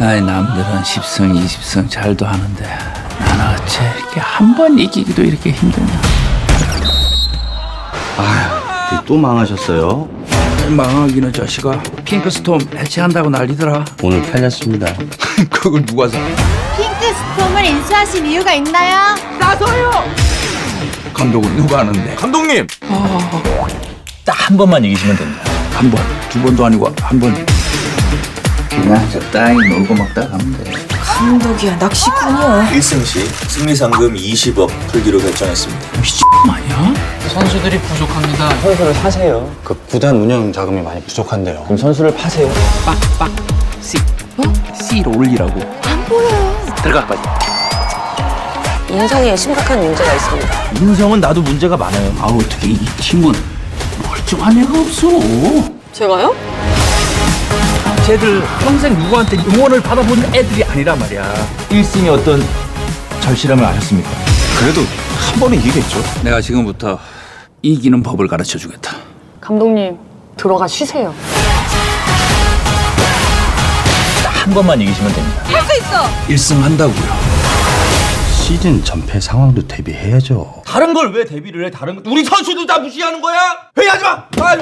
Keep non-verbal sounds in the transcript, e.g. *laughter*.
아이 남들은 10승 20승 잘도 하는데 나는 어째 이렇게 한 번 이기기도 이렇게 힘드냐 아휴, 또 망하셨어요? 망하기는 자식아 핑크스톰 해체한다고 난리더라 오늘 팔렸습니다. *laughs* 그걸 누가 사 핑크 스톰을 인수하신 이유가 있나요? 감독은 누가 하는데 감독님 딱 한 번만 이기시면 됩니다. 한 번 두 번도 아니고 한번 그냥 적당히 놀고 먹다 가면 돼 감독이야 낚시꾼이야 1승 시 승리 상금 20억 풀기로 결정했습니다. 미친 아니야? 선수들이 부족합니다. 선수를 사세요. 그 구단 운영 자금이 많이 부족한데요. 그럼 선수를 파세요. 빡빡 C C로 올리라고 안 보여요 들어가 빨리 인성에 심각한 문제가 있습니다. 인성은 나도 문제가 많아요. 아 어떻게 이 팀은 멀쩡한 애가 없어 제가요? 쟤들 평생 누구한테 응원을 받아본 애들이 아니란 말이야 1승이 어떤 절실함을 아셨습니까? 그래도 한 번은 이기겠죠. 내가 지금부터 이기는 법을 가르쳐 주겠다 감독님 들어가 쉬세요. 딱 한 번만 이기시면 됩니다. 1승 한다고요 시즌 전패 상황도 대비해야죠. 다른 걸왜 데뷔를 해? 다른 거 우리 선수들 다 무시하는 거야? 회의하지 마. 아.